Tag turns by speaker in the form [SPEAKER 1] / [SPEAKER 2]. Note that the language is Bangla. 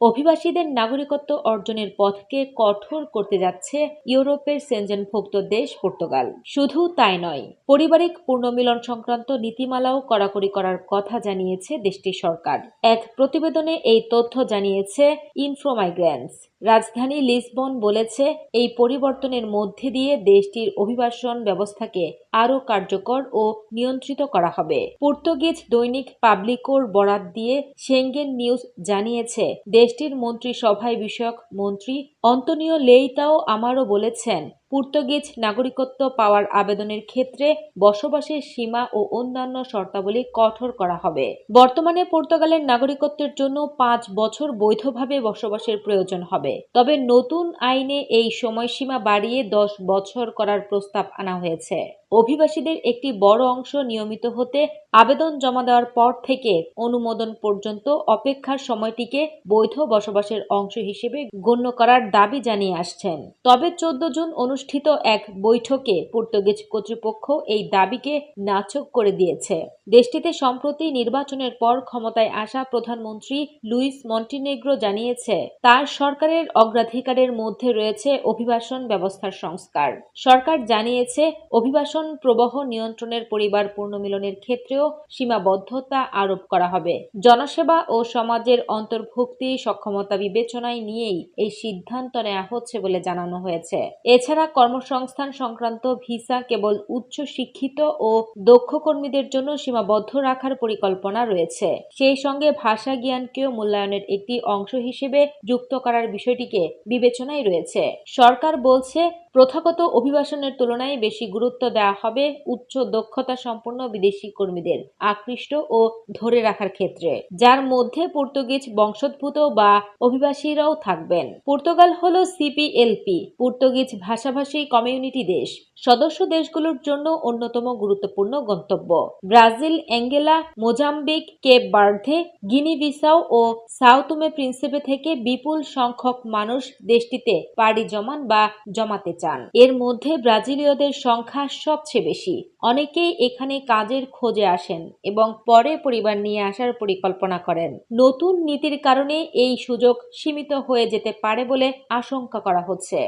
[SPEAKER 1] অভিবাসীদের নাগরিকত্ব অর্জনের পথকে কঠোর করতে যাচ্ছে ইউরোপের সেনজেনভুক্ত দেশ পর্তুগাল। শুধু তাই নয়, পারিবারিক পুনর্মিলন সংক্রান্ত নীতিমালাও কড়াকড়ি করার কথা জানিয়েছে দেশটির সরকার। এক প্রতিবেদনে এই তথ্য জানিয়েছে ইনফ্রোমাইগ্রেন্টস। রাজধানী লিসবন বলেছে, এই পরিবর্তনের মধ্যে দিয়ে দেশটির অভিবাসন ব্যবস্থাকে আরও কার্যকর ও নিয়ন্ত্রিত করা হবে। পর্তুগিজ দৈনিক পাবলিকোর বরাত দিয়ে সেঙ্গেন নিউজ জানিয়েছে, দেশটির মন্ত্রিসভায় বিষয়ক মন্ত্রী অন্তনীয় লেইতাও আমারও বলেছেন পর্তুগিজ নাগরিকত্ব পাওয়ার আবেদনের ক্ষেত্রে বসবাসের সীমা ও অন্যান্য শর্তাবলী কঠোর করা হবে। বর্তমানে পর্তুগালের নাগরিকত্বের জন্য পাঁচ বছর বৈধভাবে বসবাসের প্রয়োজন হবে। তবে নতুন আইনে এই সময়সীমা বাড়িয়ে দশ বছর করার প্রস্তাব আনা হয়েছে। অভিবাসীদের একটি বড় অংশ নিয়মিত হতে আবেদন জমা দেওয়ার পর থেকে অনুমোদন পর্যন্ত অপেক্ষার সময়টিকে বৈধ বসবাসের অংশ হিসেবে গণ্য করার দাবি জানিয়ে আসছেন। তবে চোদ্দ জুন অনুষ্ঠিত এক বৈঠকে পর্তুগিজ কর্তৃপক্ষ এই দাবিকে নাচক করে দিয়েছে। দেশটিতে সম্প্রতি নির্বাচনের পর ক্ষমতায় আসা প্রধানমন্ত্রী লুইস মন্টিনেগ্রো জানিয়েছে, তার সরকারের অগ্রাধিকারের মধ্যে রয়েছে অভিবাসন ব্যবস্থার সংস্কার। সরকার জানিয়েছে, অভিবাসন প্রবাহ নিয়ন্ত্রণের পরিবার পুনর্মিলনের ক্ষেত্রেও সীমাবদ্ধতা আরোপ করা হবে। জনসেবা ও সমাজের অন্তর্ভুক্তি সক্ষমতা বিবেচনায় নিয়েই এই সিদ্ধান্ত নেওয়া হচ্ছে বলে জানানো হয়েছে। এছাড়া কর্মসংস্থান সংক্রান্ত ভিসা কেবল উচ্চ শিক্ষিত ও দক্ষ কর্মীদের জন্য সীমাবদ্ধ রাখার পরিকল্পনা রয়েছে। সেই সঙ্গে ভাষা জ্ঞানকেও মূল্যায়নের একটি অংশ হিসেবে যুক্ত করার বিষয়টিকে বিবেচনায় রয়েছে। সরকার বলছে প্রথাগত অভিবাসনের তুলনায় বেশি গুরুত্ব দেওয়া হবে উচ্চ দক্ষতা সম্পন্ন বিদেশি কর্মীদের আকৃষ্ট ও ধরে রাখার ক্ষেত্রে, যার মধ্যে পর্তুগিজ বংশোদ্ভূত বা অভিবাসীরাও থাকবেন। পর্তুগাল হল সিপিএলপি, পর্তুগিজ ভাষাভাষী কমিউনিটি দেশ। সদস্য দেশগুলোর জন্য অন্যতম গুরুত্বপূর্ণ গন্তব্য। Brazil, Angola, Mozambique, Cape Verde Guinea Bissau ও সাউতুমে প্রিন্সিপে থেকে বিপুল সংখ্যক মানুষ দেশটিতে পাড়ি জমান বা জমাতে চান এর মধ্যে ব্রাজিলীয়দের সংখ্যা সবচেয়ে বেশি। অনেকেই এখানে কাজের খোঁজে আসেন এবং পরে পরিবার নিয়ে আসার পরিকল্পনা করেন। নতুন নীতির কারণে এই সুযোগ সীমিত হয়ে যেতে পারে বলে আশঙ্কা করা হচ্ছে।